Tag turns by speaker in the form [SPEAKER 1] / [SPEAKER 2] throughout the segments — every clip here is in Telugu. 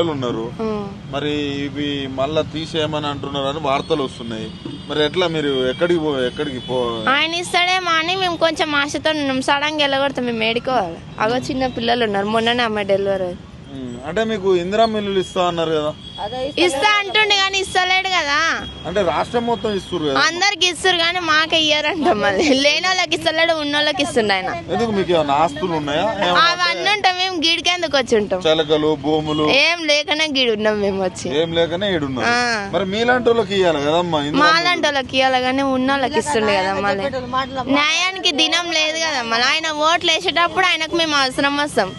[SPEAKER 1] పిల్లలు ఉన్నారు మరి ఇవి మళ్ళా తీసేయమని అంటున్నారు అని వార్తలు వస్తున్నాయి. మరి ఎట్లా మీరు ఎక్కడికి పో ఎక్కడికి పో
[SPEAKER 2] ఆయన ఇస్తాడేమో అని మేము కొంచెం ఆశతో ఉన్నాం. సడన్గా వెళ్ళగొడతాం మేము ఏడుకోవాలి. అగో చిన్న పిల్లలు ఉన్నారు. మొన్ననే అమ్మాయి డెలివరీ
[SPEAKER 1] అంటే మీకు ఇందిరా మిల్లులు ఇస్తా అన్నారు కదా.
[SPEAKER 2] ఇస్తా అంటుండే కానీ ఇస్తలేడు కదా.
[SPEAKER 1] అంటే రాష్ట్రం మొత్తం ఇస్తారు కదా.
[SPEAKER 2] అందరికి ఇస్తారు కానీ మాకే ఇయ్యారంట మళ్ళీ. లేని వాళ్ళకి ఇస్తలేడు ఉన్న వాళ్ళకి ఇస్తుండే ఆయన.
[SPEAKER 1] ఎందుకు మీకు ఏమైనా ఆస్తులు ఉన్నాయా?
[SPEAKER 2] అవన్నీ ఉంటాం మేము గిడికెందుకు వచ్చి ఉంటాం
[SPEAKER 1] చెలకలు భూములు.
[SPEAKER 2] ఏం లేకనే గిడి ఉన్నాం మేము వచ్చి.
[SPEAKER 1] ఏం లేకనే ఏడున్నారు
[SPEAKER 2] ఆ.
[SPEAKER 1] మరి మీలాంటి వాళ్ళకి ఇవ్వాలి కదమ్మా
[SPEAKER 2] మాలాంటి వాళ్ళకి ఇవ్వాలి కానీ ఉన్న వాళ్ళకి ఇస్తుండే కదా మళ్ళీ. న్యాయానికి దినం లేదు కదా మళ్ళీ ఆయన ఓట్లు వేసేటప్పుడు ఆయనకు మేము అవసరం వస్తాం.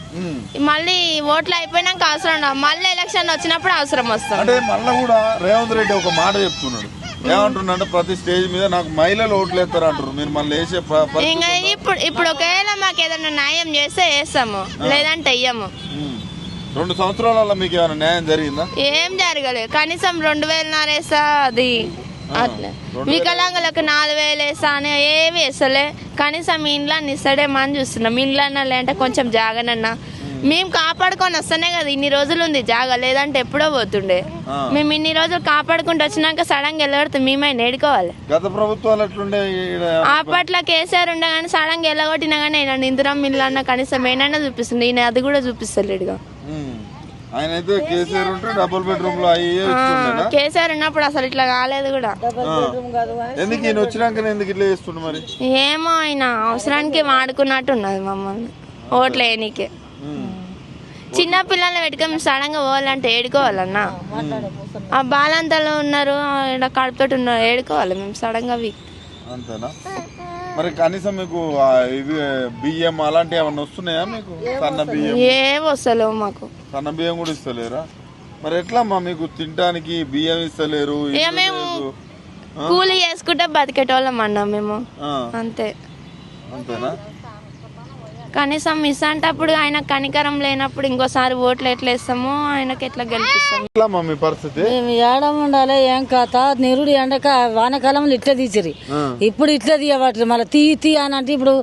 [SPEAKER 2] మళ్ళీ ఓట్లు అయిపోయినాక అవసరం మళ్ళీ ఎలక్షన్ వచ్చినప్పుడు అవసరం వస్తాం
[SPEAKER 1] అంటే మళ్ళా కూడా రేవంత్ రెడ్డి ఒక మాట చెప్తున్నాడు. ఏమంటున్నాడంటే ప్రతి స్టేజ్ మీద నాకు మహిళలు ఓట్లు వేస్తారు అంటారు. మీరు మళ్ళీ వేసే
[SPEAKER 2] ఇంకా ఇప్పుడు ఇప్పుడు ఒకవేళ మాకు ఏదైనా న్యాయం చేస్తే వేస్తాము. లేదంటే వెయ్యము.
[SPEAKER 1] రెండు సంవత్సరాలలో మీకు ఏమైనా న్యాయం జరిగిందా?
[SPEAKER 2] ఏం జరగలేదు. కనీసం రెండు వేలు వేస్తా అది. అట్లా. వికలాంగులకు నాలుగు వేలు వేస్తా అని ఏమి వేస్తలే. కనీసం ఇంట్లో ఇస్తాడేమో అని చూస్తున్నాం. ఇంట్లో లేదంటే కొంచెం జాగనన్నా. మేము కాపాడుకొని వస్తేనే కదా ఇన్ని రోజులు ఉంది జాగ లేదంటే ఎప్పుడో పోతుండే. మేము ఇన్ని రోజులు కాపాడుకుంటూ వచ్చినాక సడన్గా వెళ్ళబడితే మేమే నేడుకోవాలి.
[SPEAKER 1] గత ప్రభుత్వాలు ఎట్లుండే
[SPEAKER 2] అప్పట్లో కేసీఆర్ ఉండగానే సడన్గా వెళ్ళగొట్టినా కానీ ఆయన ఇందిరా మిల్లు అన్న కనీసం ఏనైనా చూపిస్తుంది ఈయన అది కూడా చూపిస్తలేడుగా.
[SPEAKER 1] ఉమ్. ఆయన అయితే కేసీఆర్ ఉంటే డబుల్ బెడ్రూమ్లో అయ్యే ఇస్తుండేనా?
[SPEAKER 2] కేసీఆర్ ఉన్నప్పుడు అసలు ఇట్లా కాలేదు కూడా.
[SPEAKER 1] ఆ. ఎందుకు ఈయన వచ్చినాక ఎందుకు ఇట్లా చేస్తుండే మరి?
[SPEAKER 2] ఏమో ఆయన అవసరానికి వాడుకున్నట్టు ఉన్నది మమ్మల్ని. ఓట్లు వేయనీకే
[SPEAKER 1] ఉమ్.
[SPEAKER 2] చిన్న పిల్లల్ని పెట్టుకొని సడన్గా పోవాలంటే ఏడుకోవాలన్నా? ఆ బాలంతలో ఉన్నారు ఇక్కడ కడుపుతోటి ఉన్నారు ఏడుకోవాలి మేము సడన్గా వీక్.
[SPEAKER 1] అంతేనా? మరి కనీసం మీకు ఆ ఇవి బియ్యం అలాంటివి ఏమన్నా వస్తున్నాయా మీకు? సన్న బియ్యం?
[SPEAKER 2] ఏ వస్తలేవు మాకు.
[SPEAKER 1] సన్న బియ్యం కూడా ఇస్తలేరా? మరి ఎట్లమ్మా మీకు తినడానికి బియ్యం ఇస్తలేరు ఇల్లు లేదు.
[SPEAKER 2] కూలి చేసుకుంటే బతికేటోళ్ళం అన్నా మేము.
[SPEAKER 1] ఆ,
[SPEAKER 2] అంతే.
[SPEAKER 1] అంతేనా?
[SPEAKER 2] కనీసం మిస్ అంటప్పుడు ఆయన కనికరం లేనప్పుడు ఇంకోసారి ఓట్లు ఎట్లా వేస్తామో ఆయనకి ఎట్లా గెలిపిస్తాం
[SPEAKER 1] ఎట్లమ్మా మీ పరిస్థితి?
[SPEAKER 3] మేము ఏడం ఉండాలి ఏం కథ? నిరుడు ఎండక వానకాలంలో ఇట్లా తీసిరి. ఇప్పుడు ఇట్లా తీయబట్టి మళ్ళీ తీ తీ అని అంటే ఇప్పుడు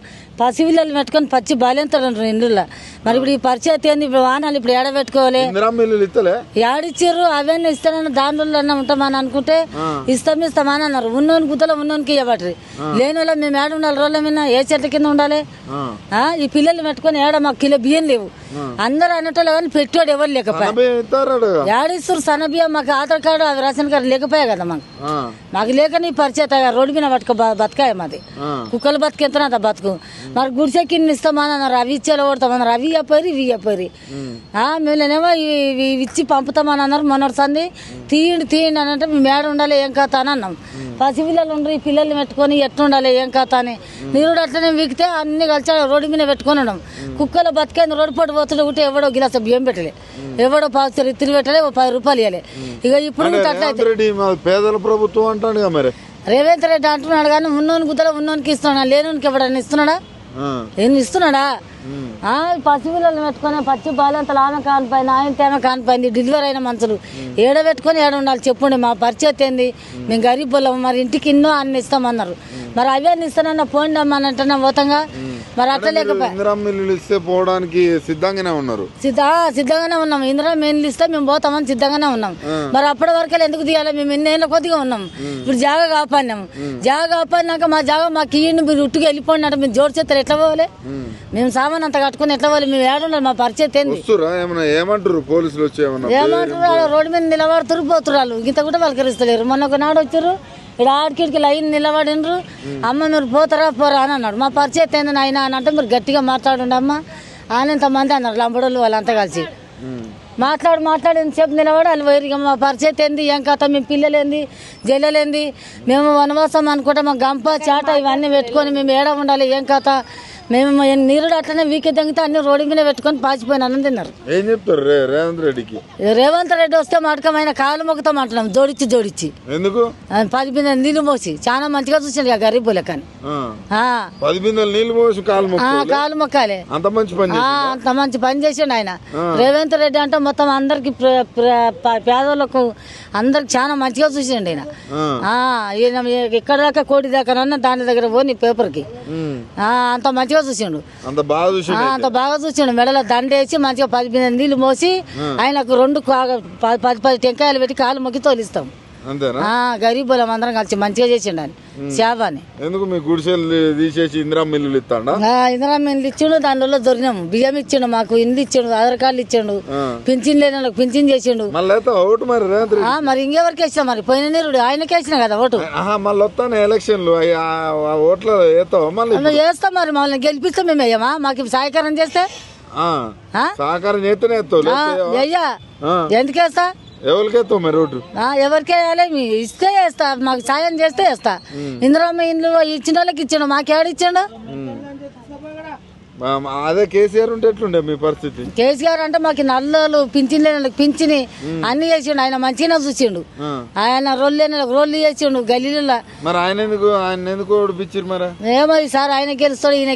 [SPEAKER 3] పసిపిల్లలు పెట్టుకొని పచ్చి బాలేంతాడు అంటారు ఇండ్ల మరి ఇప్పుడు ఈ పరిచయం ఏంది? ఇప్పుడు వానాలు ఇప్పుడు ఏడ పెట్టుకోవాలి? ఏడిచ్చారు అవన్నీ ఇస్తానని దాంట్లో అన్న ఉంటామని అనుకుంటే ఇస్తాం ఇస్తామని అన్నారు. ఉన్నోని గుద్దలో ఉన్నోనికి ఇవ్వబట్టి లేని వాళ్ళ మేము ఏడ ఉండాలి? రోడ్ల మీద ఏ చెట్ల కింద ఉండాలి? ఈ పిల్లలు పెట్టుకొని ఏడ మాకు కిలో బియ్యం లేవు. అందరూ అనేటోళ్ళు కానీ పెట్టాడు ఎవరు లేకపోయా? ఏడిస్తారు సన్నబియ్యం మాకు ఆధార్ కార్డు అవి రేషన్ కార్డు లేకపోయా కదా మాకు? మాకు లేక నీ పరిచయం రోడ్డు మీద బతుక బతకాయ మాది. కుక్కలు బతికెంత బతుకు? మరి గుడిసెకి ఇన్ని ఇస్తామని అన్నారు అవి ఇచ్చేలా కొడతామన్నారు అవి ఇవ్వపోయి ఇవి ఇవ్వపోయి మేమేమో ఇవి ఇవి ఇచ్చి పంపుతామని అన్నారు. మొన్నటిసారి తీయండి తీయండి అని అంటే మేము ఏడ ఉండాలి ఏం కథ అని అన్నాం. పసి పిల్లలు ఉండరు ఈ పిల్లల్ని పెట్టుకొని ఎట్లా ఉండాలి ఏం కథ అని. నీరుడు అట్లనే వికితే అన్ని కలిసి రోడ్డు మీద పెట్టుకొని ఉన్నాం కుక్కలు బతికేంది రోడ్డు పోటు పోతుంటే ఒకటి ఎవడో గిలాస బియ్యం పెట్టలే. ఎవడో పావు ఇత్తిరి పెట్టలే పది రూపాయలు ఇవ్వలే ఇక ఇప్పుడు
[SPEAKER 1] పేదల ప్రభుత్వం అంటాడు కదా మరి?
[SPEAKER 3] రేవంత్ రెడ్డి అంటున్నాడు కానీ ఉన్నోని గుద్దలో ఉన్నోనికి ఇస్తున్నాడా లేనోనికి ఎవడన్నా ఇస్తున్నాడా? ఏం ఇస్తున్నాడా? పసిపిల్లలు పెట్టుకొని పచ్చి బాలంతలు ఆమె కానిపోయింది ఆయన తేమ కానిపోయింది డెలివరీ అయిన మనుషులు. ఏడ పెట్టుకొని ఏడ ఉండాలి చెప్పండి మా పరిచయం ఏంది? మేము గరీబ్ మరి ఇంటికి ఇన్నో అన్ని ఇస్తామన్నారు మరి అవే అన్ని ఇస్తానన్న పోండి అమ్మని అంటున్నా పోతంగా? మరి అట్లా
[SPEAKER 1] ఇందిరా మిల్లులు ఇస్తే పోవడానికి సిద్ధంగానే ఉన్నారు.
[SPEAKER 3] సిద్ధ సిద్ధంగానే ఉన్నాం. ఇందిరా మేము ఇస్తే మేము పోతామని సిద్ధంగానే ఉన్నాం. మరి అప్పటి వరకు ఎందుకు తీయాలి? మేము ఎన్నేళ్ళ కొద్దిగా ఉన్నాం. ఇప్పుడు జాగా కాపాడినాం. జాగా కాపాడినాక మా జాగా మాకు ఇయ్యండి మీరు ఉట్టుకు వెళ్ళిపోండి అంటే మేము జోడు చేస్తారు ఎట్లా పోవాలి? మేము సామాన్ అంత కట్టుకుని ఎట్లా పోవాలి? మేము ఏడుండాలి మా పరిచయం
[SPEAKER 1] ఏమంటారు పోలీసులు వచ్చి
[SPEAKER 3] ఏమంటారు రోడ్డు మీద నిలబడుతురు వాళ్ళు. ఇంత కూడా పలకరిస్తలేరు. మొన్న ఒక నాడు వచ్చారు ఇక్కడ ఆడికిడికి లైన్ నిలబడినరు. అమ్మ మీరు పోతారా పోరా అని అన్నాడు. మా పరిచయం ఏంది నాయన అని అంటే మీరు గట్టిగా మాట్లాడండి అమ్మ ఆనంత మంది అన్నారు. లంబడోళ్ళు వాళ్ళంతా కలిసి. మాట్లాడు మాట్లాడి ఎంతసేపు నిలబడి వాళ్ళు వైరిగా మా పరిచయం ఏంది? ఏం కథ? మేము పిల్లలేంది? జల్లలేంది మేము వనవాసం అనుకుంటే మా గంప చాట ఇవన్నీ పెట్టుకొని మేము ఏడ ఉండాలి? ఏం కథ? మేము నీరుడు అట్లనే వీకే తగ్గితే అన్ని రోడ్డు మీద పెట్టుకొని పాచిపోయిన అన్నం తిన్నారు.
[SPEAKER 1] ఏం చెప్తారు రేవంత్ రెడ్డికి?
[SPEAKER 3] రేవంత్ రెడ్డి వస్తే మటకమైన కాలు మొక్కుతాం అంటున్నాం జోడించి జోడించి
[SPEAKER 1] ఎందుకు?
[SPEAKER 3] పది బిందె నీళ్ళు మోసి చాలా మంచిగా చూసాడు ఇక గరీబ్ కానీ
[SPEAKER 1] పది బిందెలు నీళ్ళు పోసి కాలు
[SPEAKER 3] కాలు మొక్కాలే.
[SPEAKER 1] అంత మంచి పని
[SPEAKER 3] ఆ, అంత మంచి పని చేసిండు ఆయన. రేవంత్ రెడ్డి అంటే మొత్తం అందరికి పేదలకు అందరికి చాలా మంచిగా చూసిండు ఆయన. ఈయన ఎక్కడ దాకా కోడి దాకా దాని దగ్గర పోని పేపర్కి. అంత మంచిగా మంచిగా చూసిండు.
[SPEAKER 1] అంత బాగా చూసి
[SPEAKER 3] ఆ, అంత బాగా చూసిండు. మెడలో దండేసి మంచిగా పది నీళ్ళు మోసి ఆయనకు రెండు పది పది టెంకాయలు పెట్టి కాలు మొక్కి తోలిస్తాం.
[SPEAKER 1] అంతేనా?
[SPEAKER 3] ఆ, గరీబులం అందరం కలిసి మంచిగా చేసిండు అని సేవని
[SPEAKER 1] ఎందుకు మీ గుడిసెలు తీసేసి ఇందిరా మిల్లులు ఇస్తాడా?
[SPEAKER 3] ఇందిరా ఇల్లు ఇచ్చిండు దానిలో దొరినాము బియ్యం ఇచ్చిండు మాకు ఇల్లు ఇచ్చిండు ఆధార్ కార్డులు ఇచ్చిండు. పింఛన్ లేని వాళ్ళకి పింఛన్ చేసిండు.
[SPEAKER 1] ఓటు మరి
[SPEAKER 3] మరి ఇంకెవరికి వేసినా మరి? పోయిన నీరుడు ఆయనకి వేసిన కదా ఓటు?
[SPEAKER 1] మళ్ళీ వస్తాను ఎలక్షన్లు. అయ్యి ఓట్ల వేస్తావా మళ్ళీ
[SPEAKER 3] చేస్తాం మరి మమ్మల్ని గెలిపిస్తాం మేము వేయమా మాకు సహాయకరం చేస్తే?
[SPEAKER 1] సహకారం చేస్తేనే వేస్తావు
[SPEAKER 3] ఆ,
[SPEAKER 1] లేకపోతే
[SPEAKER 3] వెయ్యా
[SPEAKER 1] ఆ,
[SPEAKER 3] ఎందుకు వేస్తా
[SPEAKER 1] ఎవరికి వేస్తావు మరి
[SPEAKER 3] ఆ, ఎవరికి వేయాలి? ఇస్తే వేస్తా మాకు సాయం చేస్తే వేస్తా. ఇందులో మీ ఇంట్లో ఇచ్చిన వాళ్ళకి ఇచ్చిండు మాకేడు ఇచ్చిండు?
[SPEAKER 1] అదే కేసీఆర్ ఉంటే ఎట్లుండే మీ పరిస్థితి?
[SPEAKER 3] కేసీఆర్ అంటే మాకు నల్లలు పింఛన్ లేని పింఛని అన్ని చేసిండు ఆయన మంచిగా చూసిండు. ఆయన రొల్లు లేని చేసిండు గల్లీలో
[SPEAKER 1] మరి ఆయన ఎందుకు ఆయన ఎందుకు ఓడిపించారు మరి?
[SPEAKER 3] ఏమో ఈసారి ఆయన గెలుస్తాడు ఈయన